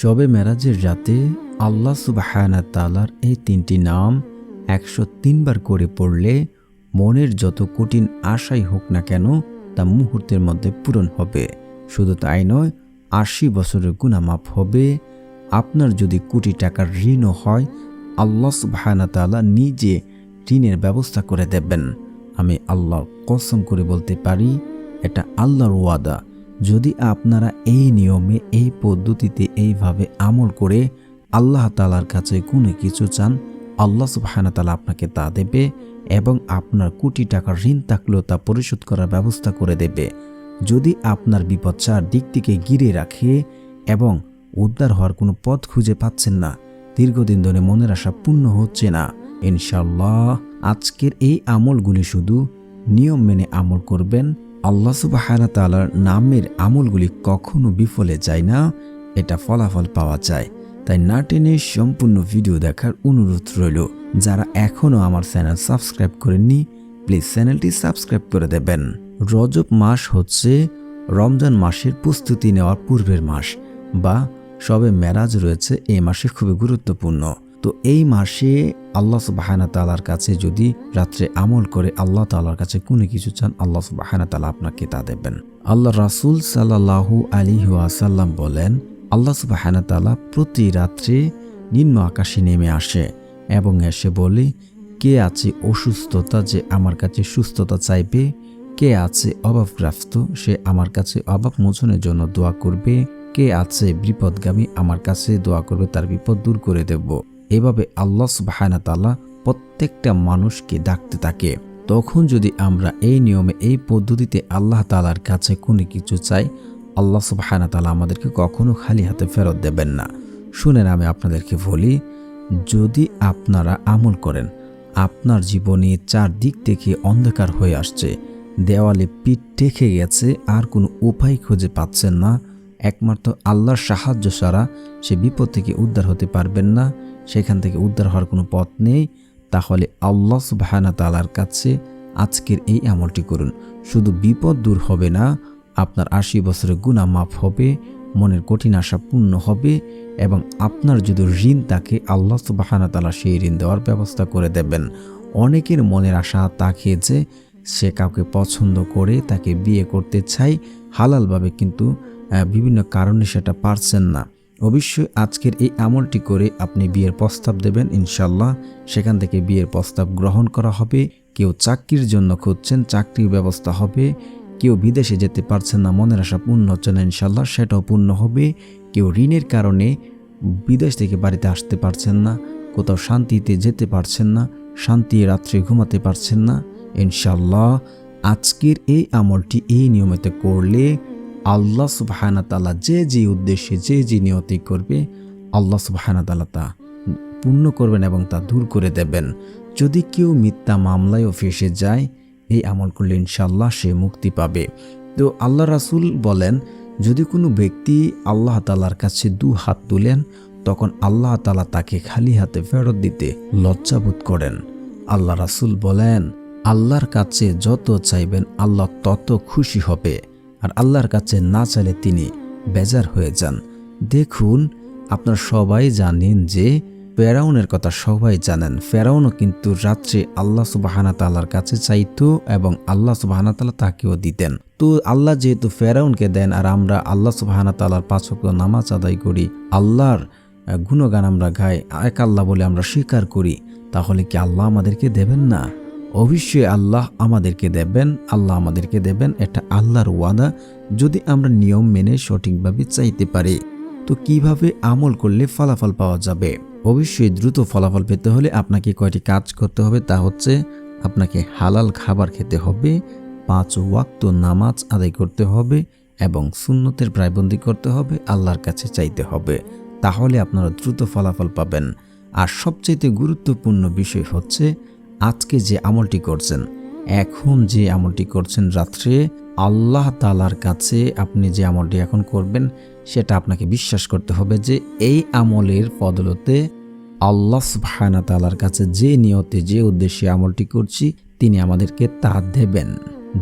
শবে মেরাজের রাতে আল্লাহ সুবাহানা তালার এই তিনটি নাম একশো তিনবার করে পড়লে মনের যত কঠিন আশাই হোক না কেন তা মুহূর্তের মধ্যে পূরণ হবে। শুধু তাই নয়, আশি বছরের গুণামাপ হবে। আপনার যদি কোটি টাকার ঋণও হয়, আল্লাহ সুবাহানা তালা নিজে ঋণের ব্যবস্থা করে দেবেন। আমি আল্লাহর কসম করে বলতে পারি, এটা আল্লাহর ওয়াদা। যদি আপনারা এই নিয়মে, এই পদ্ধতিতে এইভাবে আমল করে আল্লাহ তালার কাছে কোনো কিছু চান, আল্লাহ সুবাহানা তালা আপনাকে তা দেবে এবং আপনার কোটি টাকার ঋণ থাকলেও তা পরিশোধ করার ব্যবস্থা করে দেবে। যদি আপনার বিপদ চার দিক থেকে ঘিরে রাখে এবং উদ্ধার হওয়ার কোনো পথ খুঁজে পাচ্ছেন না, দীর্ঘদিন ধরে মনের আশা পূর্ণ হচ্ছে না ইনশাল্লাহ আজকের এই আমলগুলি শুধু নিয়ম মেনে আমল করবেন আল্লাহ সুবাহানা তালার নামের আমলগুলি কখনো বিফলে যায় না, এটা ফলাফল পাওয়া যায়। তাই না টেনে সম্পূর্ণ ভিডিও দেখার অনুরোধ রইল। যারা এখনও আমার চ্যানেল সাবস্ক্রাইব করেননি, প্লিজ চ্যানেলটি সাবস্ক্রাইব করে দেবেন। রজব মাস হচ্ছে রমজান মাসের প্রস্তুতি নেওয়ার পূর্বের মাস বা সবে মেরাজ রয়েছে এই মাসে খুবই গুরুত্বপূর্ণ। তো এই মাসে আল্লাহ সুবাহানা তালার কাছে যদি রাত্রে আমল করে আল্লাহ তালার কাছে কোনো কিছু চান, আল্লাহ সুবাহানা তালা আপনাকে তা দেবেন। আল্লাহ রাসুল সাল্লাহু আলী ওয়াসাল্লাম বলেন, আল্লাহ সুবাহানা তালা প্রতি রাত্রে নিম্ন আকাশে নেমে আসে এবং এসে বলে, কে আছে অসুস্থতা যে আমার কাছে সুস্থতা চাইবে? কে আছে অভাবগ্রস্ত সে আমার কাছে অভাব মোচনের জন্য দোয়া করবে? কে আছে বিপদগামী আমার কাছে দোয়া করবে, তার বিপদ দূর করে দেব। এভাবে আল্লাহ সুবাহানা তালা প্রত্যেকটা মানুষকে ডাকতে থাকে। তখন যদি আমরা এই নিয়মে, এই পদ্ধতিতে আল্লাহ তালার কাছে কোনো কিছু চাই, আল্লাহ সুবাহানা তালা আমাদেরকে কখনো খালি হাতে ফেরত দেবেন না। শুনেন, আমি আপনাদেরকে বলি, যদি আপনারা আমল করেন, আপনার জীবনে চারদিক থেকে অন্ধকার হয়ে আসছে, দেওয়ালে পিঠ টেকে গেছে, আর কোনো উপায় খুঁজে পাচ্ছেন না, একমাত্র আল্লাহর সাহায্য ছাড়া সে বিপদ থেকে উদ্ধার হতে পারবেন না সেখান থেকে উদ্ধার হওয়ার কোনো পথ নেই, তাহলে আল্লাহ সুবাহানা তালার কাছে আজকের এই আমলটি করুন। শুধু বিপদ দূর হবে না, আপনার আশি বছরের গুণা মাফ হবে, মনের কঠিন আশা পূর্ণ হবে এবং আপনার যদি ঋণ থাকে, আল্লাহ সুবাহানা তালা সেই ঋণ দেওয়ার ব্যবস্থা করে দেবেন। অনেকের মনের আশা তাকে যে সে কাউকে পছন্দ করে, তাকে বিয়ে করতে চাই হালালভাবে কিন্তু বিভিন্ন কারণে সেটা পারছেন না। অবশ্যই আজকের এই আমলটি করে আপনি বিয়ের প্রস্তাব দেবেন ইনশাল্লাহ সেখান থেকে বিয়ের প্রস্তাব গ্রহণ করা হবে। কেউ চাকরির জন্য খুঁজছেন, চাকরির ব্যবস্থা হবে। কেউ বিদেশে যেতে পারছেন না, মনের আশা পূর্ণ হচ্ছে না ইনশাল্লাহ সেটাও পূর্ণ হবে। কেউ ঋণের কারণে বিদেশ থেকে বাড়িতে আসতে পারছেন না, কোথাও শান্তিতে যেতে পারছেন না, শান্তি রাত্রে ঘুমাতে পারছেন না ইনশাল্লাহ আজকের এই আমলটি এই নিয়মিত করলে আল্লাহ সুবাহানা তালা যে যে উদ্দেশ্যে, যে যে নিয়তি করবে, আল্লাহ সুবাহানা তালা তা পূর্ণ করবেন এবং তা দূর করে দেবেন। যদি কেউ মিথ্যা মামলায়ও ফেসে যায়, এই আমল করলে ইনশাল্লাহ সে মুক্তি পাবে। তো আল্লাহ রাসুল বলেন, যদি কোনো ব্যক্তি আল্লাহ তালার কাছে দু হাত তুলেন, তখন আল্লাহ তালা তাকে খালি হাতে ফেরত দিতে লজ্জাবোধ করেন। আল্লাহ রাসুল বলেন, আল্লাহর কাছে যত চাইবেন, আল্লাহ তত খুশি হবে। আর আল্লাহর কাছে না চাইলে তিনি বেজার হয়ে যান। দেখুন, আপনার সবাই জানেন যে ফেরাউনের কথা সবাই জানেন। ফেরাউনও কিন্তু রাত্রে আল্লাহ সুবাহানা তাল্লার কাছে চাইতো এবং আল্লাহ সুবাহানা তাল্লাহ তাকেও দিতেন। তো আল্লাহ যেহেতু ফেরাউনকে দেন আর আমরা আল্লাহ সুবাহানা তাল্লার পাঁচক নামাজ আদায় করি, আল্লাহর গুণগান আমরা গাই, এক আল্লাহ বলে আমরা স্বীকার করি, তাহলে কি আল্লাহ আমাদেরকে দেবেন না? অবশ্যই আল্লাহ আমাদেরকে দেবেন, আল্লাহ আমাদেরকে দেবেন, এটা আল্লাহর ওয়াদা। যদি আমরা নিয়ম মেনে সঠিকভাবে চাইতে পারি, তো কীভাবে আমল করলে ফলাফল পাওয়া যাবে? অবশ্যই দ্রুত ফলাফল পেতে হলে আপনাকে কয়টি কাজ করতে হবে, তা হচ্ছে আপনাকে হালাল খাবার খেতে হবে, পাঁচ ওয়াক্ত নামাজ আদায় করতে হবে এবং সুন্নতের প্রায়বন্দি করতে হবে, আল্লাহর কাছে চাইতে হবে। তাহলে আপনারা দ্রুত ফলাফল পাবেন। আর সবচাইতে গুরুত্বপূর্ণ বিষয় হচ্ছে আজকে যে আমলটি করছেন, এখন যে আমলটি করছেন রাত্রে, আল্লাহ তালার কাছে আপনি যে আমলটি এখন করবেন, সেটা আপনাকে বিশ্বাস করতে হবে যে এই আমলের বদলতে আল্লাহ সুবহানা তালার কাছে যে নিয়তে, যে উদ্দেশ্যে আমলটি করছি, তিনি আমাদেরকে তা দেবেন।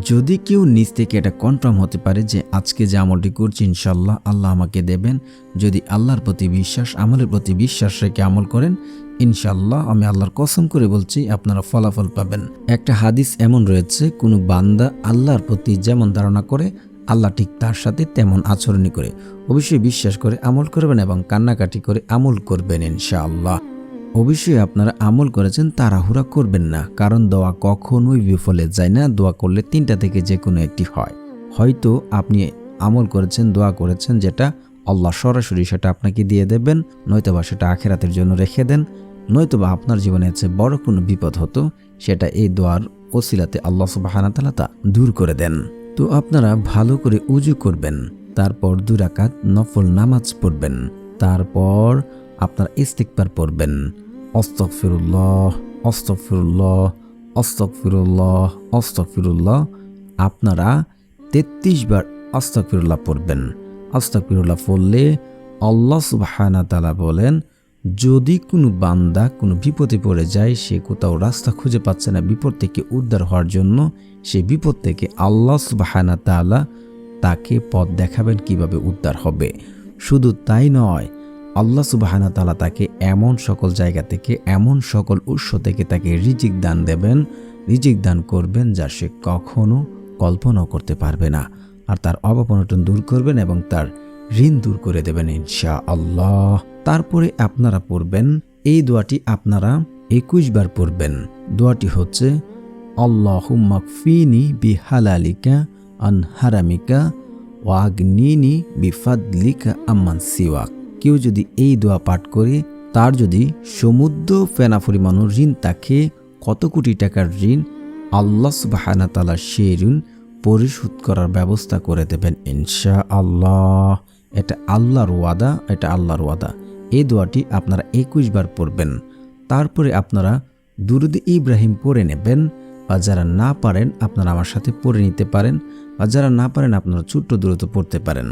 যদি কেউ নিজ থেকে এটা কনফার্ম হতে পারে যে আজকে যে আমলটি করছি ইনশাল্লাহ আল্লাহ আমাকে দেবেন। যদি আল্লাহর প্রতি বিশ্বাস, আমলের প্রতি বিশ্বাস রেখে আমল করেন ইনশাল্লাহ আমি আল্লাহর কসম করে বলছি, আপনারা ফলাফল পাবেন। একটা হাদিস এমন রয়েছে, কোনো বান্দা আল্লাহর প্রতি যেমন ধারণা করে, আল্লাহ ঠিক তার সাথে তেমন আচরণই করে। অবশ্যই বিশ্বাস করে, আমল করবেন এবং কান্নাকাটি করে আমল করবেন ইনশাআল্লাহ। অবশ্যই আপনারা আমল করেছেন, তাড়াহুড়া করবেন না, কারণ দোয়া কখনোই বিফলে যায় না, দোয়া করলে তিনটা থেকে যে কোনো একটি হয়। হয়তো আপনি আমল করেছেন, দোয়া করেছেন, যেটা আল্লাহ সরাসরি সেটা আপনাকে দিয়ে দেবেন, নয়তোবা সেটা আখেরাতের জন্য রেখে দেন। নয়তোবা আপনার জীবনে আছে বড় কোনো বিপদ হতো, সেটা এই দোয়ার ওসিলাতে আল্লাহ সুবাহানা তালা তা দূর করে দেন। তো আপনারা ভালো করে উজু করবেন, তারপর দুরাকাত নফল নামাজ পড়বেন, তারপর আপনার ইস্তিকবার পড়বেন। অস্তফিরুল্লাহ অস্তফিরুল্লাহ অস্তফিরুল্লাহ অস্তফিরুল্লাহ আপনারা তেত্রিশ বার আস্তফিরুল্লাহ পড়বেন। আস্তফিরুল্লাহ পড়লে আল্লাহ সুবাহানা তালা বলেন যদি কোনো বান্দা কোনো বিপদে পড়ে যায়, সে কোথাও রাস্তা খুঁজে পাচ্ছে না, বিপদ থেকে উদ্ধার হওয়ার জন্য, সে বিপদ থেকে আল্লাহ সুবাহানা তালা তাকে পথ দেখাবেন কীভাবে উদ্ধার হবে। শুধু তাই নয়, আল্লাহ সুবাহানা তালা তাকে এমন সকল জায়গা থেকে, এমন সকল উৎস থেকে তাকে রিজিক দান দেবেন, রিজিক দান করবেন যা সে কখনো কল্পনাও করতে পারবে না। আর তার অভাব অনটন দূর করবেন এবং তার ঋণ দূর করে দেবেন ইনশা আল্লাহ তারপরে আপনারা পড়বেন, এই দোয়াটি আপনারা একুশ বার পড়বেন। দোয়াটি হচ্ছে আল্লাহুম্মাকফিনি বিহালালিকা আন হারামিকা ওয়াগনিনি বিফাদলিকা আম্মান সিওয়াক। কেউ যদি এই দোয়া পাঠ করে, তার যদি সমুদ্র ফেনা পরিমাণ ঋণ থাকে, কত কোটি টাকার ঋণ, আল্লাহ সুবাহানা তালা সেই ঋণ পরিশোধ করার ব্যবস্থা করে দেবেন ইনশা আল্লাহ এটা আল্লাহর ওয়াদা, এটা আল্লাহর ওয়াদা। এই দোয়াটি আপনারা একুশ বার পড়বেন। তারপরে আপনারা দুরুদ ইব্রাহিম পড়ে নেবেন বা যারা না পারেন আপনারা আমার সাথে পড়ে নিতে পারেন বা যারা না পারেন আপনারা ছোট্ট দূরত্ব পড়তে পারেন।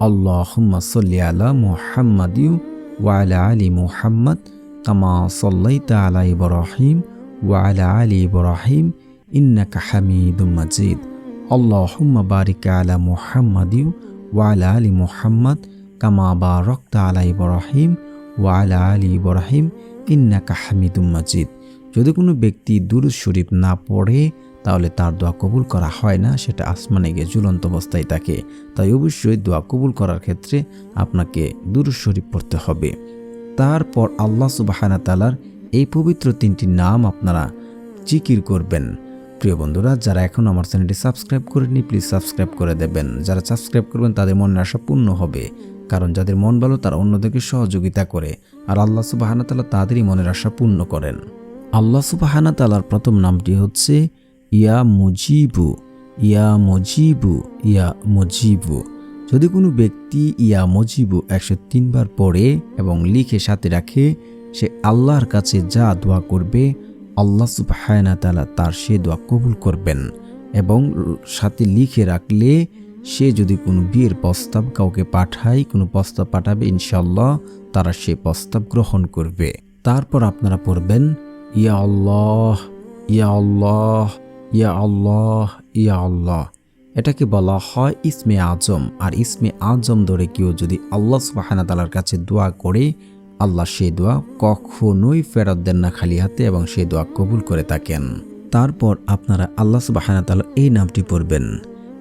আল্লাহুম্মা সাল্লি আলা মুহাম্মাদ ওয়ালা আলী মুহাম্মদ কামা সাল্লাইতা আলা ইব্রাহিম ওয়ালা আলী ইব্রাহিম ইন্নাকা হামিদুম মাজিদ। আল্লাহুম্মা বারিক আলা মুহাম্মাদ ওয়ালা আলী মুহাম্মদ কামা বারাকতা আলা ইব্রাহিম ওয়ালা আলী ইব্রাহিম ইন্নাকা কাহামিদুম মাজিদ। যদি কোনো ব্যক্তি দুরুদ শরীফ না পড়ে, তাহলে তার দোয়া কবুল করা হয় না, সেটা আসমানে গিয়ে ঝুলন্ত অবস্থায় থাকে। তাই অবশ্যই দোয়া কবুল করার ক্ষেত্রে আপনাকে দুরুদ শরীফ পড়তে হবে। তারপর আল্লাহ সুবাহানা তালার এই পবিত্র তিনটি নাম আপনারা জিকির করবেন। প্রিয় বন্ধুরা, যারা এখন আমার চ্যানেলটি সাবস্ক্রাইব করেনি প্লিজ সাবস্ক্রাইব করে দেবেন। যারা সাবস্ক্রাইব করবেন, তাদের মনের আশা পূর্ণ হবে। কারণ যাদের মন ভালো, তারা অন্যদেরকে সহযোগিতা করে। আর আল্লাহ সুবাহানা তালা তাদেরই মনের আশা পূর্ণ করেন। আল্লাহ সুবাহানা তালার প্রথম নামটি হচ্ছে ইয়া মজিবু। ইয়া মজিবু ইয়া মজিবু। যদি কোনো ব্যক্তি ইয়া মজিবু একশো তিনবার পড়ে এবং লিখে সাথে রাখে, সে আল্লাহর কাছে যা দোয়া করবে আল্লাহ সুবাহানা তালা তার সে দোয়া কবুল করবেন এবং সাথে লিখে রাখলে সে যদি কোনো বিয়ের প্রস্তাব কাউকে পাঠায়, কোনো প্রস্তাব পাঠাবে ইনশাল্লাহ তারা সে প্রস্তাব গ্রহণ করবে। তারপর আপনারা পড়বেন, ইয়া আল্লাহ ইয়া আল্লাহ ইয়া আল্লাহ ইয়া আল্লাহ। এটাকে বলা হয় ইসমে আজম। আর ইসমে আজম ধরে কেউ যদি আল্লাহ সুবাহানা তালার কাছে দোয়া করে আল্লাহ সেই দোয়া কখনোই ফেরত দেন না খালি হাতে এবং সেই দোয়া কবুল করে থাকেন। তারপর আপনারা আল্লাহ সুবাহানা তালার এই নামটি পড়বেন।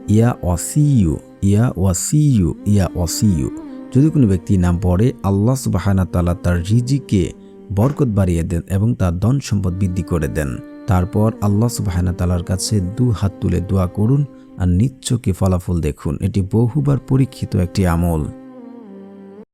ইয়া ওয়াসিউ ইয়া ওয়াসিউ ইয়া ওয়াসিউ যদি কোনো ব্যক্তি নাম পড়ে, আল্লাহ সুবাহানা তালা তার রিজিকে বরকত বাড়িয়ে দেন এবং তার ধন সম্পদ বৃদ্ধি করে দেন। তারপর আল্লাহ সুবাহানা তালার কাছে দু হাত তুলে দোয়া করুন আর নিচ্ছকে ফলাফল দেখুন। এটি বহুবার পরীক্ষিত একটি আমল।